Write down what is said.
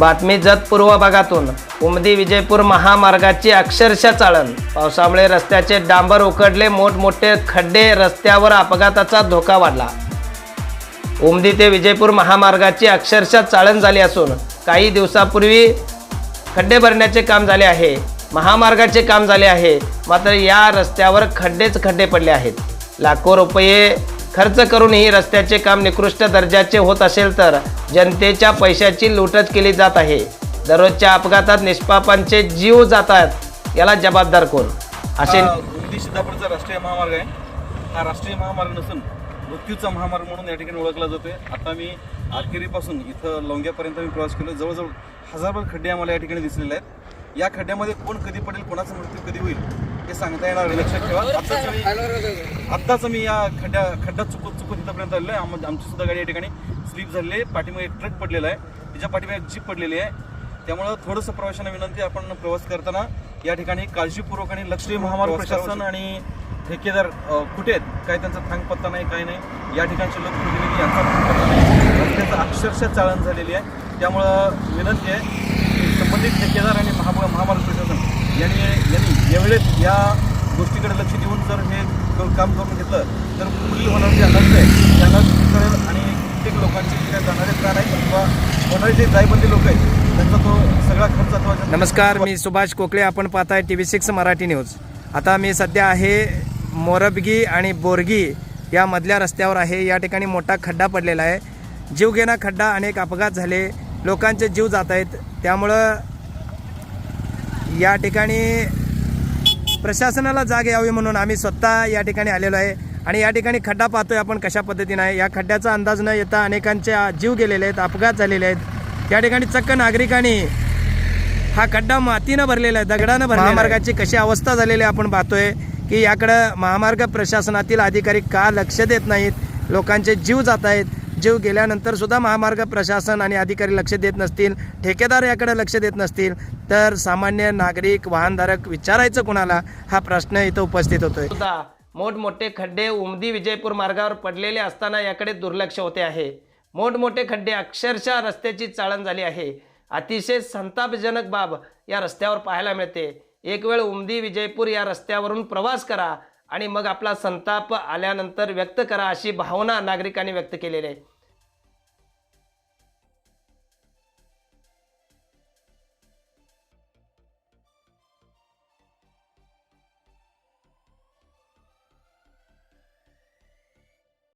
बातमी जत पूर्व भागातून. उमदी विजयपूर महामार्गाची अक्षरशः चाळण. पावसामुळे रस्त्याचे डांबर उकडले मोठमोठे खड्डे रस्त्यावर अपघाताचा धोका वाढला. उमदी ते विजयपूर महामार्गाची अक्षरशः चाळण झाली असून काही दिवसापूर्वी खड्डे भरण्याचे काम झाले आहे. महामार्गाचे काम झाले आहे. मात्र या रस्त्यावर खड्डेच खड्डे पडले आहेत. लाखो रुपये खर्च करूनही रस्त्याचे काम निकृष्ट दर्जाचे होत असेल तर जनतेच्या पैशाची लूटच केली जात आहे. दररोजच्या अपघातात निष्पापांचे जीव जात आहेत याला जबाबदार कोण? असे हा सिद्धापूरचा राष्ट्रीय महामार्ग आहे. हा राष्ट्रीय महामार्ग नसून मृत्यूचा महामार्ग म्हणून या ठिकाणी ओळखला जातोय. आता मी आरकेरीपासून इथं लोंग्यापर्यंत मी प्रवास केलो. जवळजवळ हजारभर खड्डे आम्हाला या ठिकाणी दिसलेले आहेत. या खड्ड्यामध्ये कोण कधी पडेल कोणाचा मृत्यू कधी होईल हे सांगता येणार नाही. लक्षात ठेवा. आत्ताच मी आत्ताच मी या खड्ड्या खड्ड्यात चुकत चुकत इथंपर्यंत आलेलो आहे. आम- आमची सुद्धा गाडी या ठिकाणी स्लिप झालेली आहे. पाठीमागे एक ट्रक पडलेला आहे. त्याच्या पाठीमागे एक जीप पडलेली आहे. त्यामुळं थोडंसं प्रवाशांना विनंती आहे, आपण प्रवास करताना या ठिकाणी काळजीपूर्वक आणि लक्ष महामार्ग प्रशासन आणि ठेकेदार अ, कुठे आहेत? काय त्यांचा थांग पत्ता नाही काय नाही? या ठिकाणचे लोकप्रतिनिधी यांचा थांग पत्ता नाही. रस्त्याचं अक्षरशः चाळण झालेली आहे. त्यामुळं विनंती आहे की संबंधित ठेकेदार आणि महा महामार्ग प्रशासन यांनी यावेळेस या गोष्टीकडे लक्ष देऊन जर हे काम करून घेतलं तर पुढील होणार जे अनर्थ आहे ते कळेल आणि कित्येक लोकांचे जे जाणारे प्राण आहेत किंवा होणारे जे जायबंदी लोक आहेत त्यांचा तो सगळा खर्च नमस्कार मी सुभाष कोकळे. आपण पाहताय T V six Marathi news. आता मी सध्या आहे मोरबगी आणि बोरगी या मधल्या रस्त्यावर आहे. या ठिकाणी मोठा खड्डा पडलेला आहे. जीवघेणा खड्डा अनेक अपघात झाले. लोकांचे जीव जात आहेत. त्यामुळं या ठिकाणी प्रशासनाला जाग यावी म्हणून आम्ही स्वतः या ठिकाणी आलेलो आहे. आणि या ठिकाणी खड्डा पाहतोय आपण कशा पद्धतीनं आहे. या खड्ड्याचा अंदाज न येता अनेकांचे जीव गेलेले आहेत अपघात झालेले आहेत. या ठिकाणी चक्क नागरिकांनी हा खड्डा मातीनं भरलेला आहे दगडानं भरलेला महामार्गाची कशी अवस्था झालेली आहे आपण पाहतोय की याकडं महामार्ग प्रशासनातील अधिकारी का लक्ष देत नाहीत? लोकांचे जीव जात आहेत. जीव गेल्यानंतर सुद्धा महामार्ग प्रशासन आणि अधिकारी लक्ष देत नसतील ठेकेदार याकडे लक्ष देत नसतील तर सामान्य नागरिक वाहनधारक विचारायचं कुणाला? हा प्रश्न इथं उपस्थित होतोय. सुद्धा मोठमोठे खड्डे उमदी विजयपूर मार्गावर पडलेले असताना याकडे दुर्लक्ष होते आहे. मोठमोठे खड्डे अक्षरशः रस्त्याची चाळण झाली आहे. अतिशय संतापजनक बाब या रस्त्यावर पाहायला मिळते. एक वेळ उमदी विजयपूर या रस्त्यावरून प्रवास करा आणि मग आपला संताप आल्यानंतर व्यक्त करा अशी भावना नागरिकांनी व्यक्त केलेली आहे.